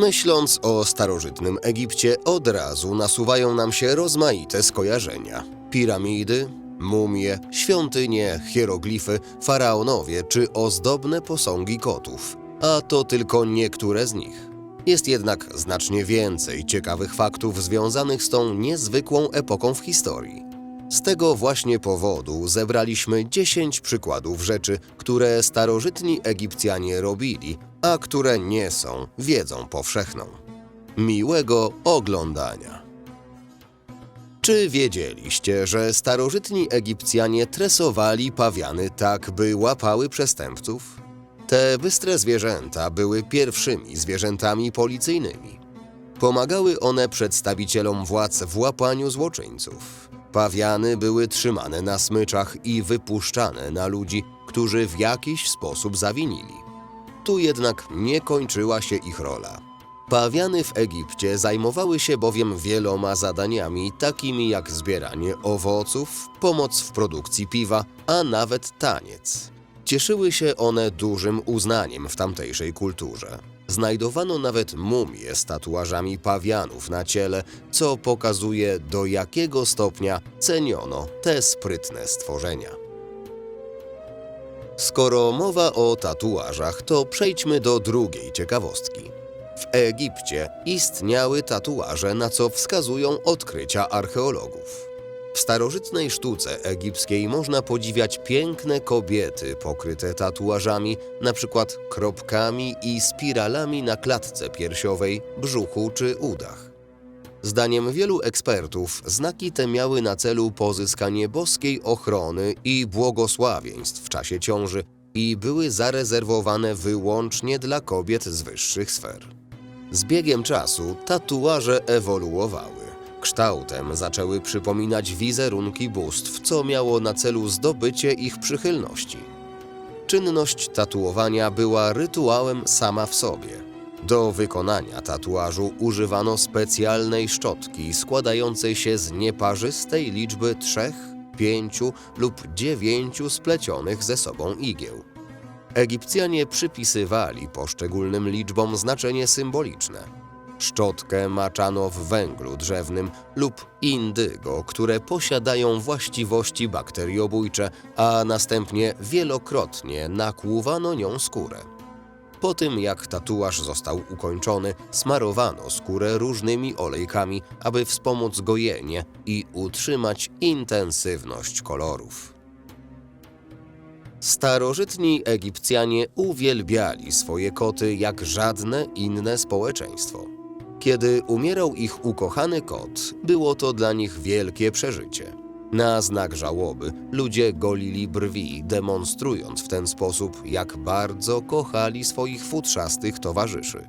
Myśląc o starożytnym Egipcie, od razu nasuwają nam się rozmaite skojarzenia. Piramidy, mumie, świątynie, hieroglify, faraonowie czy ozdobne posągi kotów. A to tylko niektóre z nich. Jest jednak znacznie więcej ciekawych faktów związanych z tą niezwykłą epoką w historii. Z tego właśnie powodu zebraliśmy 10 przykładów rzeczy, które starożytni Egipcjanie robili, a które nie są wiedzą powszechną. Miłego oglądania. Czy wiedzieliście, że starożytni Egipcjanie tresowali pawiany tak, by łapały przestępców? Te bystre zwierzęta były pierwszymi zwierzętami policyjnymi. Pomagały one przedstawicielom władz w łapaniu złoczyńców. Pawiany były trzymane na smyczach i wypuszczane na ludzi, którzy w jakiś sposób zawinili. Tu jednak nie kończyła się ich rola. Pawiany w Egipcie zajmowały się bowiem wieloma zadaniami, takimi jak zbieranie owoców, pomoc w produkcji piwa, a nawet taniec. Cieszyły się one dużym uznaniem w tamtejszej kulturze. Znajdowano nawet mumie z tatuażami pawianów na ciele, co pokazuje do jakiego stopnia ceniono te sprytne stworzenia. Skoro mowa o tatuażach, to przejdźmy do drugiej ciekawostki. W Egipcie istniały tatuaże, na co wskazują odkrycia archeologów. W starożytnej sztuce egipskiej można podziwiać piękne kobiety pokryte tatuażami, przykład kropkami i spiralami na klatce piersiowej, brzuchu czy udach. Zdaniem wielu ekspertów, znaki te miały na celu pozyskanie boskiej ochrony i błogosławieństw w czasie ciąży i były zarezerwowane wyłącznie dla kobiet z wyższych sfer. Z biegiem czasu tatuaże ewoluowały. Kształtem zaczęły przypominać wizerunki bóstw, co miało na celu zdobycie ich przychylności. Czynność tatuowania była rytuałem sama w sobie. Do wykonania tatuażu używano specjalnej szczotki składającej się z nieparzystej liczby trzech, pięciu lub dziewięciu splecionych ze sobą igieł. Egipcjanie przypisywali poszczególnym liczbom znaczenie symboliczne. Szczotkę maczano w węglu drzewnym lub indygo, które posiadają właściwości bakteriobójcze, a następnie wielokrotnie nakłuwano nią skórę. Po tym jak tatuaż został ukończony, smarowano skórę różnymi olejkami, aby wspomóc gojenie i utrzymać intensywność kolorów. Starożytni Egipcjanie uwielbiali swoje koty jak żadne inne społeczeństwo. Kiedy umierał ich ukochany kot, było to dla nich wielkie przeżycie. Na znak żałoby ludzie golili brwi, demonstrując w ten sposób, jak bardzo kochali swoich futrzastych towarzyszy.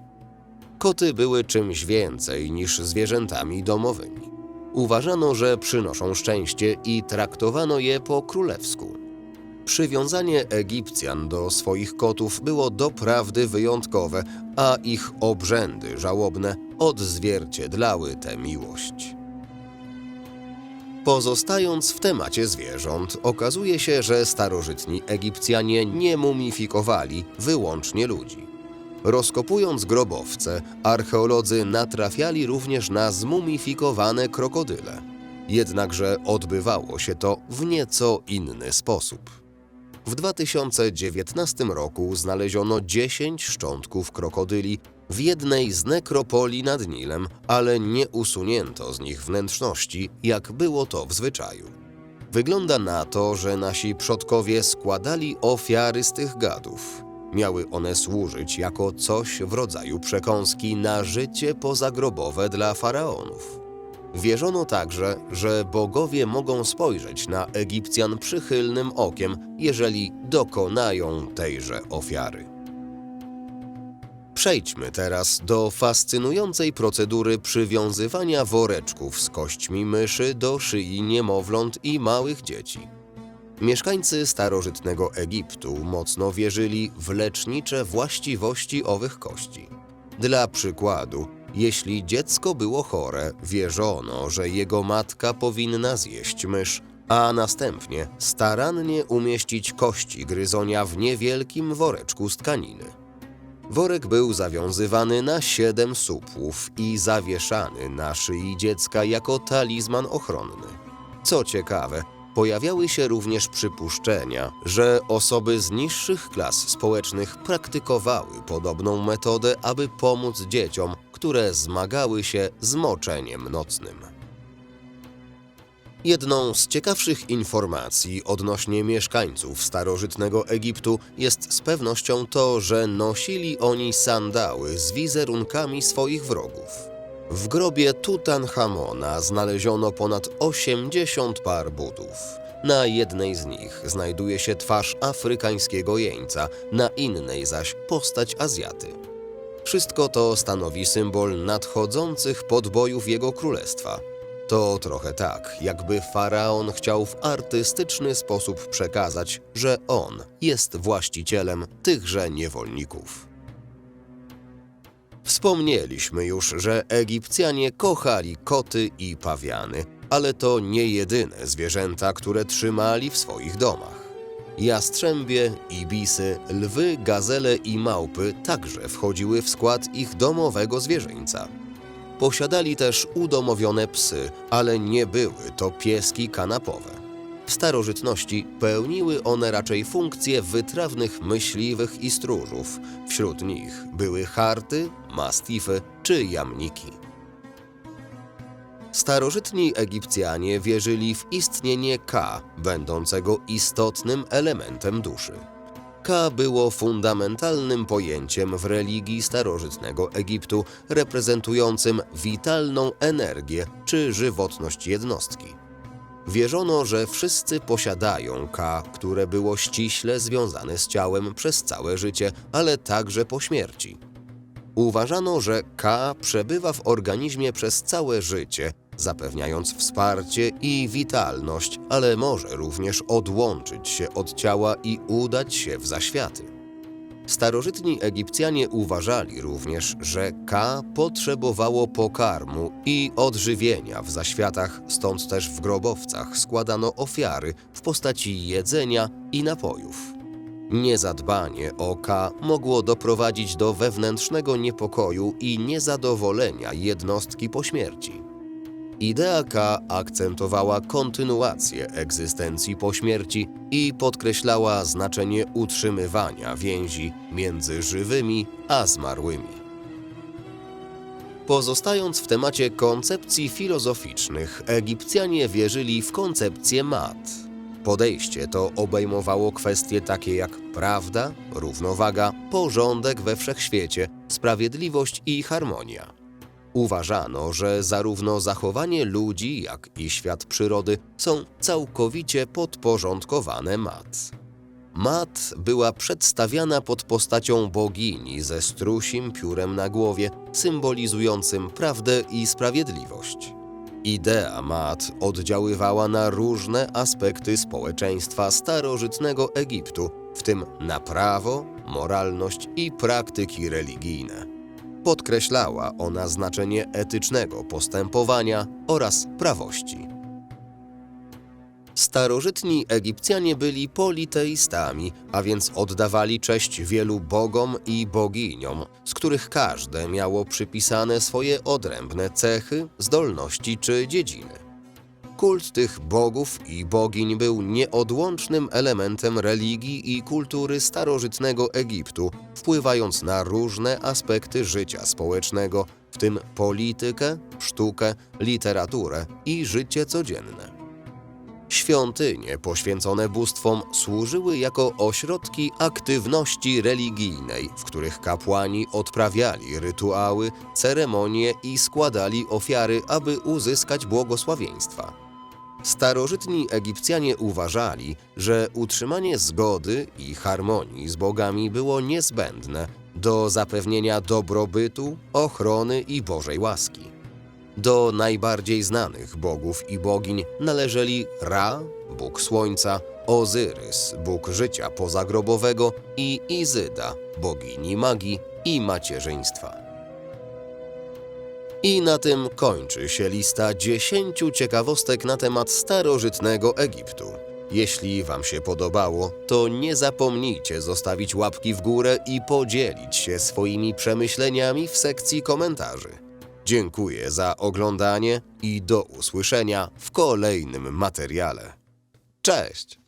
Koty były czymś więcej niż zwierzętami domowymi. Uważano, że przynoszą szczęście i traktowano je po królewsku. Przywiązanie Egipcjan do swoich kotów było doprawdy wyjątkowe, a ich obrzędy żałobne odzwierciedlały tę miłość. Pozostając w temacie zwierząt, okazuje się, że starożytni Egipcjanie nie mumifikowali wyłącznie ludzi. Rozkopując grobowce, archeolodzy natrafiali również na zmumifikowane krokodyle. Jednakże odbywało się to w nieco inny sposób. W 2019 roku znaleziono 10 szczątków krokodyli w jednej z nekropolii nad Nilem, ale nie usunięto z nich wnętrzności, jak było to w zwyczaju. Wygląda na to, że nasi przodkowie składali ofiary z tych gadów. Miały one służyć jako coś w rodzaju przekąski na życie pozagrobowe dla faraonów. Wierzono także, że bogowie mogą spojrzeć na Egipcjan przychylnym okiem, jeżeli dokonają tejże ofiary. Przejdźmy teraz do fascynującej procedury przywiązywania woreczków z kośćmi myszy do szyi niemowląt i małych dzieci. Mieszkańcy starożytnego Egiptu mocno wierzyli w lecznicze właściwości owych kości. Dla przykładu, jeśli dziecko było chore, wierzono, że jego matka powinna zjeść mysz, a następnie starannie umieścić kości gryzonia w niewielkim woreczku z tkaniny. Worek był zawiązywany na siedem supłów i zawieszany na szyi dziecka jako talizman ochronny. Co ciekawe, pojawiały się również przypuszczenia, że osoby z niższych klas społecznych praktykowały podobną metodę, aby pomóc dzieciom, które zmagały się z moczeniem nocnym. Jedną z ciekawszych informacji odnośnie mieszkańców starożytnego Egiptu jest z pewnością to, że nosili oni sandały z wizerunkami swoich wrogów. W grobie Tutanchamona znaleziono ponad 80 par butów. Na jednej z nich znajduje się twarz afrykańskiego jeńca, na innej zaś postać Azjaty. Wszystko to stanowi symbol nadchodzących podbojów jego królestwa. To trochę tak, jakby faraon chciał w artystyczny sposób przekazać, że on jest właścicielem tychże niewolników. Wspomnieliśmy już, że Egipcjanie kochali koty i pawiany, ale to nie jedyne zwierzęta, które trzymali w swoich domach. Jastrzębie, ibisy, lwy, gazele i małpy także wchodziły w skład ich domowego zwierzyńca. Posiadali też udomowione psy, ale nie były to pieski kanapowe. W starożytności pełniły one raczej funkcje wytrawnych myśliwych i stróżów. Wśród nich były harty, mastify czy jamniki. Starożytni Egipcjanie wierzyli w istnienie Ka, będącego istotnym elementem duszy. Ka było fundamentalnym pojęciem w religii starożytnego Egiptu, reprezentującym witalną energię czy żywotność jednostki. Wierzono, że wszyscy posiadają Ka, które było ściśle związane z ciałem przez całe życie, ale także po śmierci. Uważano, że K przebywa w organizmie przez całe życie, zapewniając wsparcie i witalność, ale może również odłączyć się od ciała i udać się w zaświaty. Starożytni Egipcjanie uważali również, że K potrzebowało pokarmu i odżywienia w zaświatach, stąd też w grobowcach składano ofiary w postaci jedzenia i napojów. Niezadbanie o K mogło doprowadzić do wewnętrznego niepokoju i niezadowolenia jednostki po śmierci. Idea K akcentowała kontynuację egzystencji po śmierci i podkreślała znaczenie utrzymywania więzi między żywymi a zmarłymi. Pozostając w temacie koncepcji filozoficznych, Egipcjanie wierzyli w koncepcję mat. Podejście to obejmowało kwestie takie jak prawda, równowaga, porządek we wszechświecie, sprawiedliwość i harmonia. Uważano, że zarówno zachowanie ludzi, jak i świat przyrody są całkowicie podporządkowane mat. Mat była przedstawiana pod postacią bogini ze strusim piórem na głowie, symbolizującym prawdę i sprawiedliwość. Idea mat oddziaływała na różne aspekty społeczeństwa starożytnego Egiptu, w tym na prawo, moralność i praktyki religijne. Podkreślała ona znaczenie etycznego postępowania oraz prawości. Starożytni Egipcjanie byli politeistami, a więc oddawali cześć wielu bogom i boginiom, z których każde miało przypisane swoje odrębne cechy, zdolności czy dziedziny. Kult tych bogów i bogiń był nieodłącznym elementem religii i kultury starożytnego Egiptu, wpływając na różne aspekty życia społecznego, w tym politykę, sztukę, literaturę i życie codzienne. Świątynie poświęcone bóstwom służyły jako ośrodki aktywności religijnej, w których kapłani odprawiali rytuały, ceremonie i składali ofiary, aby uzyskać błogosławieństwa. Starożytni Egipcjanie uważali, że utrzymanie zgody i harmonii z bogami było niezbędne do zapewnienia dobrobytu, ochrony i Bożej łaski. Do najbardziej znanych bogów i bogiń należeli Ra, bóg słońca, Ozyrys, bóg życia pozagrobowego i Izyda, bogini magii i macierzyństwa. I na tym kończy się lista 10 ciekawostek na temat starożytnego Egiptu. Jeśli Wam się podobało, to nie zapomnijcie zostawić łapki w górę i podzielić się swoimi przemyśleniami w sekcji komentarzy. Dziękuję za oglądanie i do usłyszenia w kolejnym materiale. Cześć!